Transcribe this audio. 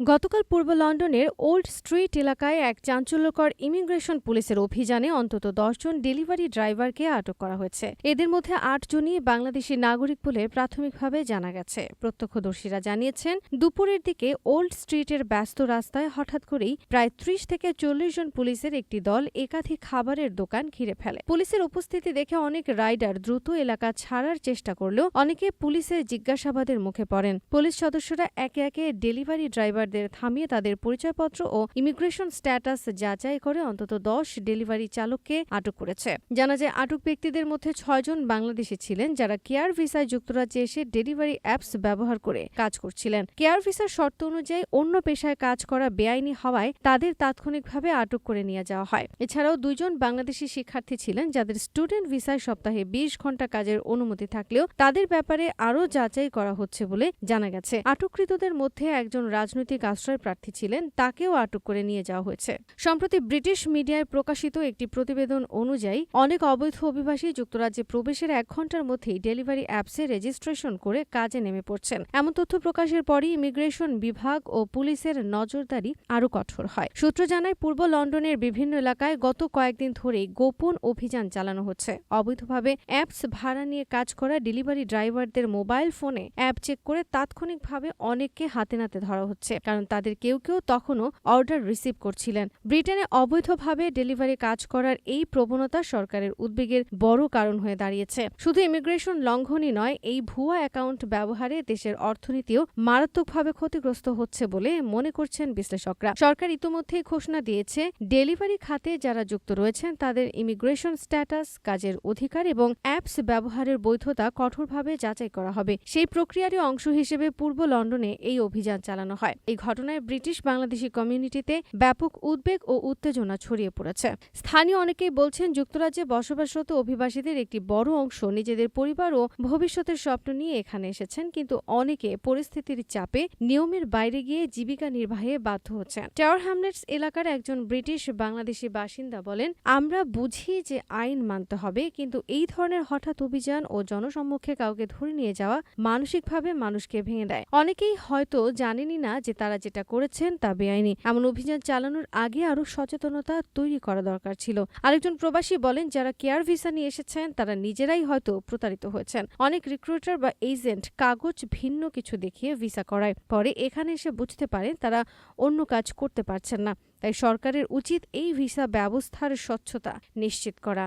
গতকাল পূর্ব লন্ডনের old street এলাকায় এক চাঞ্চল্যকর ইমিগ্রেশন পুলিশের অভিযানে অন্তত দশজন ডেলিভারি ড্রাইভারকে আটক করা হয়েছে। এদের মধ্যে আটজনই বাংলাদেশি নাগরিক বলে প্রাথমিকভাবে জানা গেছে। প্রত্যক্ষদর্শীরা জানিয়েছেন, দুপুরের দিকে ওল্ড স্ট্রিটের ব্যস্ত রাস্তায় হঠাৎ করেই প্রায় ত্রিশ থেকে চল্লিশ জন পুলিশের একটি দল একাধিক খাবারের দোকান ঘিরে ফেলে। পুলিশের উপস্থিতি দেখে অনেক রাইডার দ্রুত এলাকা ছাড়ার চেষ্টা করলেও অনেকে পুলিশের জিজ্ঞাসাবাদের মুখে পড়েন। পুলিশ সদস্যরা একে একে ডেলিভারি ড্রাইভারদের থামিয়ে তাদের পরিচয়পত্র ও ইমিগ্রেশন স্ট্যাটাস যাচাই করে অন্তত দশ ডেলিভারি চালককে আটক করেছে। জানা যায়, আটক ব্যক্তিদের মধ্যে ছয়জন বাংলাদেশি ছিলেন যারা কেয়ার ভিসায় যুক্তরাজ্যে এসে ডেলিভারি অ্যাপস ব্যবহার করে কাজ করছিলেন। কেয়ার ভিসার শর্ত অনুযায়ী অন্য পেশায় কাজ করা বেআইনি হওয়ায় তাদের তাৎক্ষণিকভাবে আটক করে নিয়ে যাওয়া হয়। এছাড়াও দুইজন বাংলাদেশি শিক্ষার্থী ছিলেন যাদের স্টুডেন্ট ভিসায় সপ্তাহে বিশ ঘণ্টা কাজের অনুমতি থাকলেও তাদের ব্যাপারে আরও যাচাই করা হচ্ছে বলে জানা গেছে। আটককৃতদের মধ্যে একজন রাজনৈতিক আশ্রয় প্রার্থী ছিলেন, তাকেও আটক করে নিয়ে যাওয়া হয়েছে। সম্প্রতি ব্রিটিশ মিডিয়ায় প্রকাশিত একটি প্রতিবেদন অনুযায়ী, অনেক অবৈধ অভিবাসী যুক্তরাজ্যে প্রবেশের এক ঘণ্টার মধ্যেই ডেলিভারি অ্যাপসে রেজিস্ট্রেশন করে কাজে নেমে পড়ছেন। এমন তথ্য প্রকাশের পরই ইমিগ্রেশন বিভাগ ও পুলিশের নজরদারি আরও কঠোর হয়। সূত্র জানায়, পূর্ব লন্ডনের বিভিন্ন এলাকায় গত কয়েকদিন ধরেই গোপন অভিযান চালানো হচ্ছে। অবৈধভাবে অ্যাপস ভাড়া নিয়ে কাজ করা ডেলিভারি ড্রাইভারদের মোবাইল ফোনে অ্যাপ চেক করে তাৎক্ষণিকভাবে অনেককে হাতে নাতে ধরা হচ্ছে। কারণ তাদের কেউ কেউ তখনও অর্ডার রিসিভ করছিলেন। ব্রিটেনে অবৈধভাবে ডেলিভারি কাজ করার এই প্রবণতা সরকারের উদ্বেগের বড় কারণ হয়ে দাঁড়িয়েছে। শুধু ইমিগ্রেশন লঙ্ঘনই নয়, এই ভুয়া অ্যাকাউন্ট ব্যবহারে দেশের অর্থনীতিও মারাত্মকভাবে ক্ষতিগ্রস্ত হচ্ছে বলে মনে করছেন বিশ্লেষকরা। সরকার ইতোমধ্যেই ঘোষণা দিয়েছে, ডেলিভারি খাতে যারা যুক্ত রয়েছেন তাদের ইমিগ্রেশন স্ট্যাটাস, কাজের অধিকার এবং অ্যাপস ব্যবহারের বৈধতা কঠোরভাবে যাচাই করা হবে। সেই প্রক্রিয়ারই অংশ হিসেবে পূর্ব লন্ডনে এই অভিযান চালানো হয়। এই ঘটনায় ব্রিটিশ বাংলাদেশি কমিউনিটিতে ব্যাপক উদ্বেগ ও উত্তেজনা ছড়িয়ে পড়েছে। স্থানীয় অনেকেই বলছেন যুক্তরাজ্যে বসবাসরত অভিবাসীদের একটি বড় অংশ নিজেদের পরিবার ও ভবিষ্যতের স্বপ্ন নিয়ে এখানে এসেছেন, কিন্তু অনেকে পরিস্থিতির চাপে নিয়মের বাইরে গিয়ে জীবিকা নির্বাহে বাধ্য হচ্ছেন। টাওয়ার হ্যামলেটস এলাকার একজন ব্রিটিশ বাংলাদেশি বাসিন্দা বলেন, আমরা বুঝি যে আইন মানতে হবে, কিন্তু এই ধরনের হঠাৎ অভিযান ও জনসম্মুখে কাউকে ধরে নিয়ে যাওয়া মানসিকভাবে মানুষকে ভেঙে দেয়। অনেকেই হয়তো জানেনই না যে তারা যেটা করেছেন তা বেআইনি। এমন অভিযান চালানোর আগে আরও সচেতনতা তৈরি করা দরকার ছিল। আরেকজন প্রবাসী বলেন, যারা কেয়ার ভিসা নিয়ে এসেছেন, তারা নিজেরাই হয়তো প্রতারিত হয়েছেন। অনেক রিক্রুটার বা এজেন্ট কাগজ ভিন্ন কিছু দেখিয়ে ভিসা করায়। পরে এখানে এসে বুঝতে পারেন, তারা অন্য কাজ করতে পারছেন না। তাই সরকারের উচিত এই ভিসা ব্যবস্থার স্বচ্ছতা নিশ্চিত করা।